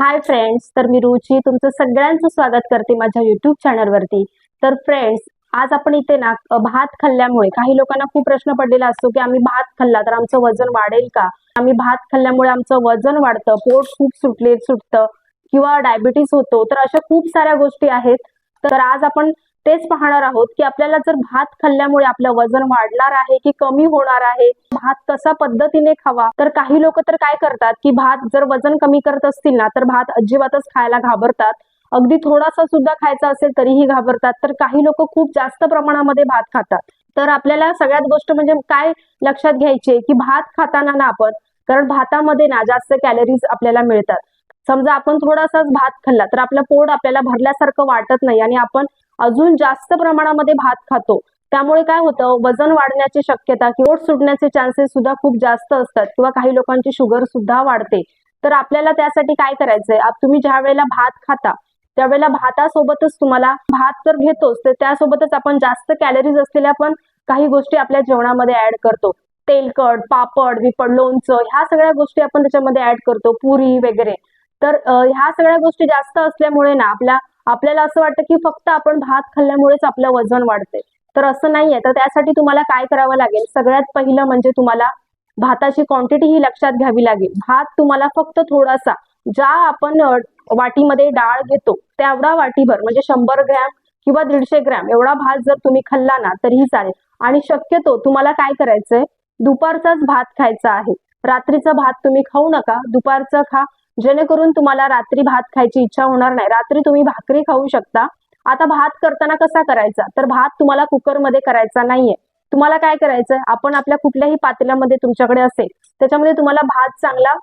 Hi friends तर मी रुची. तुमचं सगळ्यांचं स्वागत करते माझ्या युट्यूब चॅनलवरती तर फ्रेंड्स आज आपण इथे ना भात खाल्ल्यामुळे काही लोकांना खूप प्रश्न पडलेला असतो की आम्ही भात खाल्ला तर आमचं वजन वाढेल का? आम्ही भात खाल्ल्यामुळे आमचं वजन वाढतं पोट खूप सुटले सुटतं किंवा डायबिटीस होतो तर अशा खूप साऱ्या गोष्टी आहेत. तर आज आपण तेच पाहणार आहोत की आपल्याला जर भात खाल्ल्यामुळे आपलं वजन वाढणार आहे की कमी होणार आहे भात कसा पद्धतीने खावा? तर काही लोक तर काय करतात की भात जर वजन कमी करत असतील ना तर भात अजिबातच खायला घाबरतात. अगदी थोडासा सुद्धा खायचा असेल तरीही घाबरतात. तर काही लोक खूप जास्त प्रमाणामध्ये भात खातात. तर आपल्याला सगळ्यात गोष्ट म्हणजे काय लक्षात घ्यायची की भात खाताना ना आपण कारण भातामध्ये ना जास्त कॅलरीज आपल्याला मिळतात. समजा आपण थोडासाच भात खाल्ला तर आपलं पोट आपल्याला भरल्यासारखं वाटत नाही आणि आपण अजून जास्त प्रमाणामध्ये भात खातो. त्यामुळे काय होतं वजन वाढण्याची शक्यता किंवा सुटण्याचे चान्सेस सुद्धा खूप जास्त असतात किंवा काही लोकांची शुगर सुद्धा वाढते. तर आपल्याला त्यासाठी काय करायचंय? तुम्ही ज्या वेळेला भात खाता त्यावेळेला भातासोबतच तुम्हाला भात तर घेतोच तर त्यासोबतच आपण जास्त कॅलरीज असलेल्या पण काही गोष्टी आपल्या जेवणामध्ये ऍड करतो. तेलकट पापड विपड लोणचं ह्या सगळ्या गोष्टी आपण त्याच्यामध्ये ऍड करतो. पुरी वगैरे. तर ह्या सगळ्या गोष्टी जास्त असल्यामुळे ना आपल्या आपल्याला असं वाटतं की फक्त आपण भात खाल्ल्यामुळेच आपलं वजन वाढते तर असं नाहीये. तर त्यासाठी तुम्हाला काय करावं लागेल? सगळ्यात पहिलं म्हणजे तुम्हाला भाताची क्वांटिटी ही लक्षात घ्यावी लागेल. भात तुम्हाला फक्त थोडासा ज्या आपण वाटीमध्ये डाळ घेतो तेवढा वाटीभर म्हणजे शंभर ग्रॅम किंवा दीडशे ग्रॅम एवढा भात जर तुम्ही खाल्ला ना तरीही चालेल. आणि शक्यतो तुम्हाला काय करायचंय? दुपारचाच भात खायचा आहे. रात्रीचा भात तुम्ही खाऊ नका. दुपारचं खा. जेणेकरून तुम्हाला रात्री भात खायची इच्छा होणार नाही. रात्री तुम्ही भाकरी खाऊ शकता. आता भात करताना कसा करायचा? तर भात तुम्हाला कुकरमध्ये करायचा नाहीये. तुम्हाला काय करायचंय? आपण आपल्या कुठल्याही पातेल्यामध्ये तुमच्याकडे असेल त्याच्यामध्ये तुम्हाला भात चांगला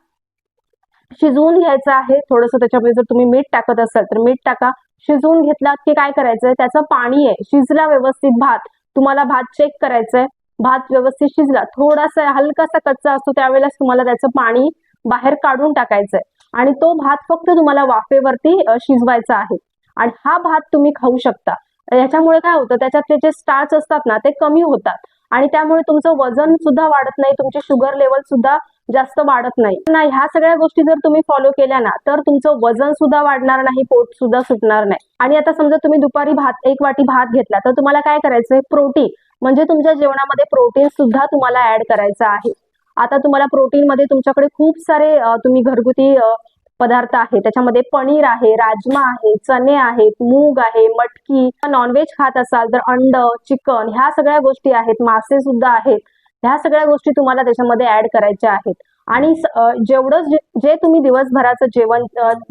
शिजवून घ्यायचा आहे. थोडंसं त्याच्यामध्ये जर तुम्ही मीठ टाकत असाल तर मीठ टाका. शिजवून घेतलात की काय करायचंय? त्याचं पाणी आहे. शिजला व्यवस्थित भात. तुम्हाला भात चेक करायचंय. भात व्यवस्थित शिजला. थोडासा हलकासा कच्चा असतो त्यावेळेला तुम्हाला त्याचं पाणी बाहेर काढून टाकायचंय. आणि तो भात फक्त तुम्हाला वाफेवरती शिजवायचा आहे. आणि हा भात तुम्ही खाऊ शकता. याच्यामुळे काय होतं त्याच्यातले जे स्टार्च असतात ना ते कमी होतात. आणि त्यामुळे तुमचं वजन सुद्धा वाढत नाही तुमची शुगर लेवल सुद्धा जास्त वाढत नाही. ना ह्या सगळ्या गोष्टी जर तुम्ही फॉलो केल्या ना तर तुमचं वजन सुद्धा वाढणार नाही पोट सुद्धा सुटणार नाही. आणि आता समजा तुम्ही दुपारी भात एक वाटी भात घेतला तर तुम्हाला काय करायचंय? प्रोटीन म्हणजे तुमच्या जेवणामध्ये प्रोटीन सुद्धा तुम्हाला ऍड करायचं आहे. आता तुम्हाला प्रोटीन मध्ये तुमच्याकडे खूप सारे तुम्ही घरगुती पदार्थ आहे त्याच्यामध्ये पनीर आहे राजमा आहे चणे आहेत मूग आहे मटकी. नॉनव्हेज खात असाल तर अंड चिकन ह्या सगळ्या गोष्टी आहेत. मासे सुद्धा आहेत. ह्या सगळ्या गोष्टी तुम्हाला त्याच्यामध्ये ऍड करायच्या आहेत. आणि जेवढं जे जे तुम्ही दिवसभराचं जेवण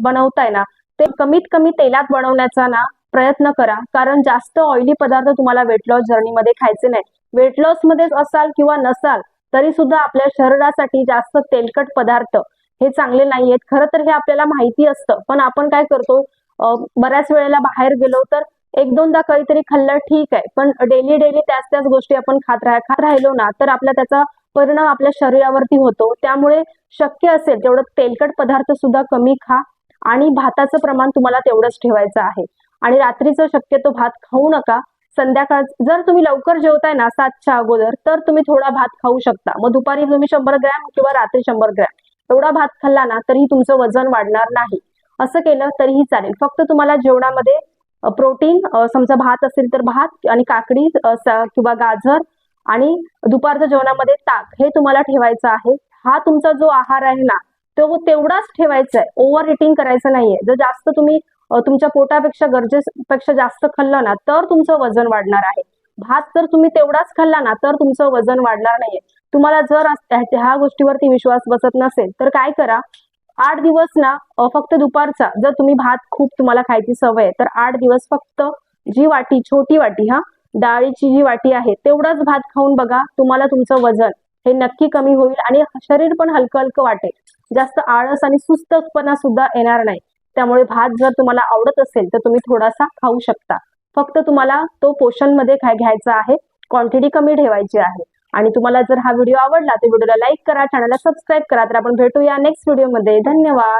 बनवताय ना ते कमीत कमी तेलात बनवण्याचा ना प्रयत्न करा. कारण जास्त ऑइली पदार्थ तुम्हाला वेट लॉस जर्नीमध्ये खायचे नाही. वेट लॉस मध्येच असाल किंवा नसाल तरी सुद्धा आपल्या शरीरासाठी जास्त तेलकट पदार्थ हे चांगले नाही आहेत खरं तर हे आपल्याला माहिती असतं. पण आपण काय करतो बऱ्याच वेळेला बाहेर गेलो तर एक दोनदा काहीतरी खाल्लं ठीक आहे. पण डेली डेली त्याच त्याच गोष्टी आपण खात राह खात राहिलो ना तर आपला त्याचा परिणाम आपल्या शरीरावरती होतो. त्यामुळे शक्य असेल तेवढं तेलकट पदार्थ सुद्धा कमी खा आणि भाताचं प्रमाण तुम्हाला तेवढंच ठेवायचं आहे. आणि रात्रीचं शक्यतो भात खाऊ नका. संध्याकाळ जर तुम्ही लवकर जेवताय ना सातच्या अगोदर तर तुम्ही थोडा भात खाऊ शकता. मग दुपारी तुम्ही शंभर ग्रॅम किंवा रात्री शंभर ग्रॅम. एवढा भात खाल्ला ना तरीही तुमचं वजन वाढणार नाही. असं केलं तरीही चालेल. फक्त तुम्हाला जेवणामध्ये प्रोटीन समजा भात असेल तर भात आणि काकडी किंवा गाजर आणि दुपारच्या जेवणामध्ये ताक हे तुम्हाला ठेवायचं आहे. हा तुमचा जो आहार आहे ना तो तेवढाच ठेवायचा आहे. ओव्हर इटिंग करायचं नाहीये. जर जास्त तुम्ही तुमच्या पोटापेक्षा गरजेपेक्षा जास्त खाल्लं ना तर तुमचं वजन वाढणार आहे. भात जर तुम्ही तेवढाच खाल्ला ना तर तुमचं वजन वाढणार नाहीये. तुम्हाला जर ह्या गोष्टीवरती विश्वास बसत नसेल तर काय करा? आठ दिवस ना फक्त दुपारचा जर तुम्ही भात खूप तुम्हाला खायची सवय आहे तर आठ दिवस फक्त जी वाटी छोटी वाटी हा डाळीची जी वाटी आहे तेवढाच भात खाऊन बघा तुम्हाला तुमचं वजन हे नक्की कमी होईल आणि शरीर पण हलकं हलकं वाटेल. जास्त आळस आणि सुस्तपणा सुद्धा येणार नाही. त्यामुळे भात जर तुम्हाला आवडत असेल तर तुम्ही थोडासा खाऊ शकता. फक्त तुम्हाला तो पोषणमध्ये काय घ्यायचा आहे. क्वांटिटी कमी ठेवायची आहे. आणि तुम्हाला जर हा व्हिडिओ आवडला तर व्हिडिओला लाईक करा चॅनलला सबस्क्राईब करा. तर आपण भेटूया नेक्स्ट व्हिडिओमध्ये धन्यवाद!